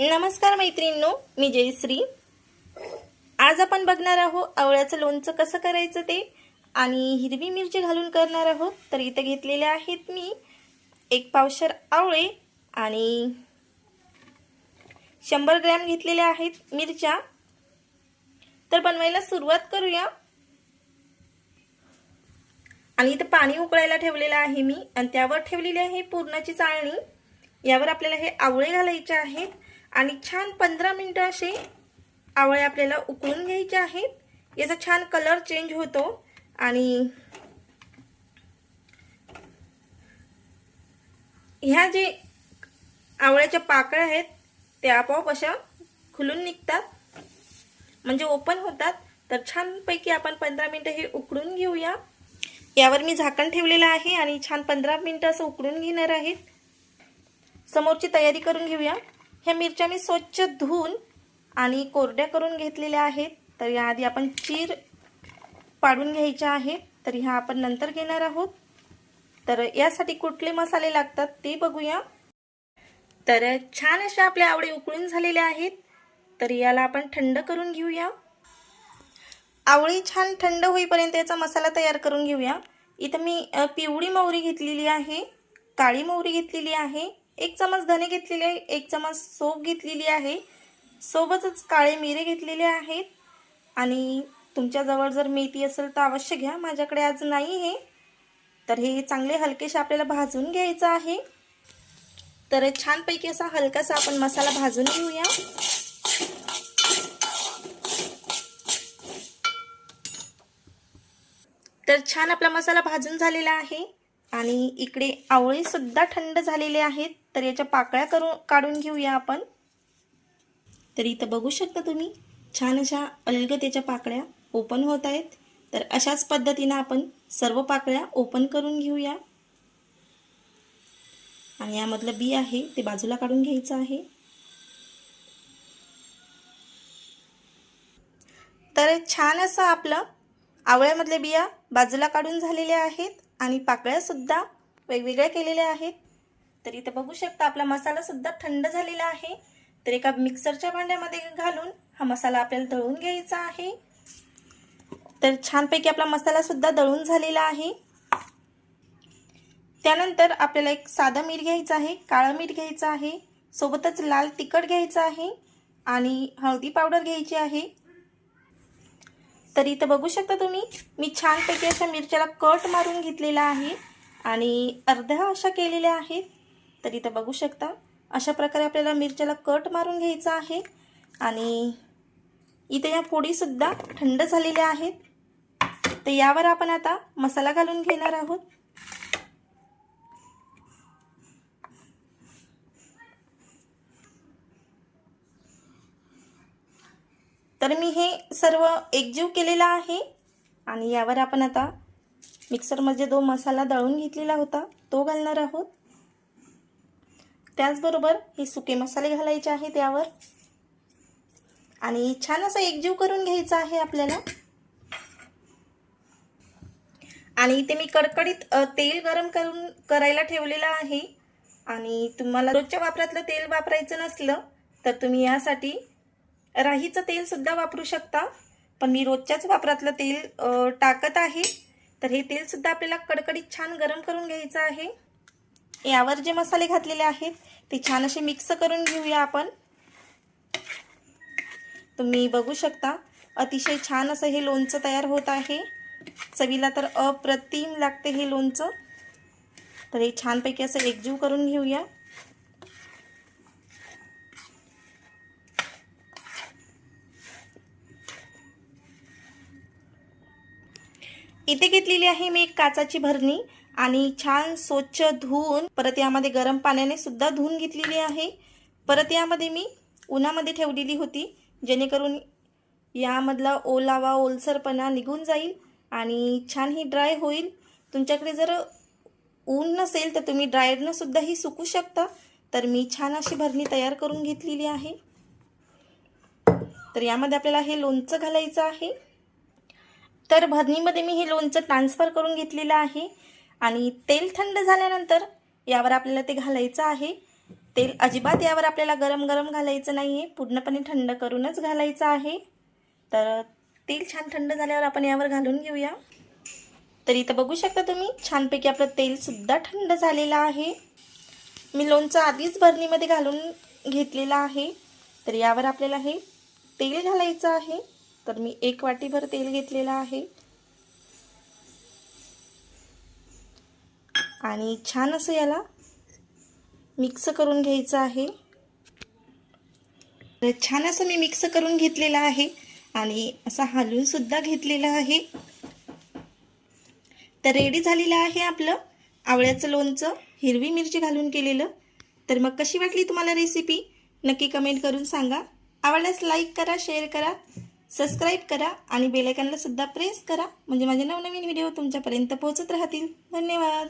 नमस्कार मैत्रिणींनो मी जयश्री. आज आपण बघणार आहोत आवळ्याचं लोणचं कसं करायचं ते आणि हिरवी मिरची घालून करणार आहोत. तर इथं घेतलेले आहेत मी एक पावशर आवळे आणि शंभर ग्रॅम घेतलेल्या आहेत मिरच्या. तर बनवायला सुरुवात करूया. आणि इथं पाणी उकळायला ठेवलेलं आहे मी आणि त्यावर ठेवलेली आहे पूर्णाची चाळणी. यावर आपल्याला हे आवळे घालायचे आहेत. आणि छान पंधरा मिनटं असे आवळे आपल्याला उकळून घ्यायचे आहेत. याचा छान कलर चेंज होतो. आणि ह्या जे आवळ्याच्या पाकळ्या आहेत त्या आपोआप अशा खुलून निघतात. म्हणजे ओपन होतात. तर छानपैकी आपण पंधरा मिनटं हे उकडून घेऊया. यावर मी झाकण ठेवलेलं आहे आणि छान पंधरा मिनटं असं उकडून घेणार आहेत. समोरची तयारी करून घेऊया. ह्या मिरच्या मी स्वच्छ धुवून आणि कोरड्या करून घेतलेल्या आहेत. तर याआधी आपण चीर पाडून घ्यायच्या आहेत तर ह्या आपण नंतर घेणार आहोत. तर यासाठी कुठले मसाले लागतात ते बघूया. तर छान अशा आपल्या आवडे उकळून झालेल्या आहेत. तर याला आपण थंड करून घेऊया. आवळी छान थंड होईपर्यंत याचा मसाला तयार करून घेऊया. इथं मी पिवळी मोहरी घेतलेली आहे. काळी मोहरी घेतलेली आहे. एक चमच धने घेतलेले आहे एक चमच सोप घेतलेली आहे. सोबतच काळे मिरे घेतलेले आहेत. आणि तुमच्याजवळ जर मेथी असेल तर अवश्य घ्या माझ्याकडे आज नाही आहे. तर हे चांगले हलकेसे आपल्याला भाजून घ्यायचं आहे. तर छानपैकी असा हलकासा आपण मसाला भाजून घेऊया. तर छान आपला मसाला भाजून झालेला आहे. आणि इकडे आवळीसुद्धा थंड झालेले आहेत. तर याच्या पाकळ्या करून काढून घेऊया आपण. तर इथं बघू शकता तुम्ही छान अशा अलगद त्याच्या पाकळ्या ओपन होत आहेत. तर अशाच पद्धतीनं आपण सर्व पाकळ्या ओपन करून घेऊया. आणि यामधलं बी आहे ते बाजूला काढून घ्यायचं आहे. तर छान असं आपलं आवळ्यामधले बिया बाजूला काढून झालेल्या आहेत आणि पाकळ्यासुद्धा वेगवेगळ्या केलेल्या आहेत. तर इथं बघू शकता आपला मसाला सुद्धा थंड झालेला आहे. तर एका मिक्सरच्या भांड्यामध्ये घालून हा मसाला आपल्याला दळून घ्यायचा आहे. तर छानपैकी आपला मसाला सुद्धा दळून झालेला आहे. त्यानंतर आपल्याला एक साधं मीठ घ्यायचं आहे काळं मीठ घ्यायचं आहे सोबतच लाल तिखट घ्यायचं आहे आणि हळदी पावडर घ्यायची आहे. तर इथं बघू शकता तुम्ही मी छानपैकी अशा मिरच्याला कट मारून घेतलेला आहे आणि अर्ध्या अशा केलेल्या आहेत. तर इथं बघू शकता. अशा प्रकारे आपल्याला मिरच्याला कट मारून घ्यायचा आहे. आणि इथे या फोडीसुद्धा थंड झालेल्या आहेत. तर यावर आपण आता मसाला घालून घेणार आहोत. तर मी हे सर्व एकजीव केलेला आहे. आणि यावर आपण आता मिक्सरमध्ये जो मसाला दळून घेतलेला होता तो घालणार आहोत. त्याचबरोबर हे सुके मसाले घालायचे आहेत यावर आणि छान असं एकजीव करून घ्यायचं आहे आपल्याला. आणि इथे मी कडकडीत तेल गरम करून करायला ठेवलेलं आहे. आणि तुम्हाला रोजच्या वापरातलं तेल वापरायचं नसलं तर तुम्ही यासाठी राहीचं तेलसुद्धा वापरू शकता. पण मी रोजच्याच वापरातलं तेल टाकत आहे. तर हे तेलसुद्धा आपल्याला कडकडीत छान गरम करून घ्यायचं आहे. यावर जे मसाले घातलेले आहेत ते छान असे मिक्स करून घेऊया आपण. तुम्ही बघू शकता अतिशय छान असं हे लोणचं तयार होत आहे. चवीला तर अप्रतिम लागते हे लोणचं. तर हे छानपैकी असं एकजीव करून घेऊया. इथे घेतलेली आहे मी एक काचाची भरणी. आणि छान स्वच्छ धुवून परत यामध्ये गरम पाण्याने सुद्धा धुवून घेतलेली आहे. परत यामध्ये मी उन्हामध्ये ठेवलेली होती जेणेकरून यामधला ओलावा ओलसरपणा निघून जाईल आणि छान ही ड्राय होईल. तुमच्याकडे जर ऊन नसेल तर तुम्ही ड्रायरनं सुद्धा ही सुकू शकता. तर मी छान अशी भरणी तयार करून घेतलेली आहे. तर यामध्ये आपल्याला हे लोणचं घालायचं आहे. तर भरणीमध्ये मी हे लोणचं ट्रान्सफर करून घेतलेलं आहे. आणि तेल थंड झाल्यानंतर यावर आपल्याला ते घालायचं आहे. तेल अजिबात यावर आपल्याला गरम गरम घालायचं नाही आहे पूर्णपणे थंड करूनच घालायचं आहे. तर तेल छान थंड झाल्यावर आपण यावर घालून घेऊया. तर इथं बघू शकता तुम्ही छानपैकी आपलं तेलसुद्धा थंड झालेलं आहे. मी लोणचं आधीच भरणीमध्ये घालून घेतलेलं आहे. तर यावर आपल्याला हे तेल घालायचं आहे. तर मी एक वाटीभर तेल घेतलेलं आहे. आणि छान असं याला मिक्स करून घ्यायचं आहे. तर छान असं मी मिक्स करून घेतलेलं आहे आणि असं हलवून सुद्धा घेतलेलं आहे. तर रेडी झालेलं आहे आपलं आवळ्याचं लोणचं हिरवी मिरची घालून केलेलं. तर मग कशी वाटली तुम्हाला रेसिपी नक्की कमेंट करून सांगा. आवडल्यास लाईक करा शेअर करा सबस्क्राईब करा आणि बेलायकनला सुद्धा प्रेस करा. म्हणजे माझे नवनवीन व्हिडिओ तुमच्यापर्यंत पोहोचत राहतील. धन्यवाद.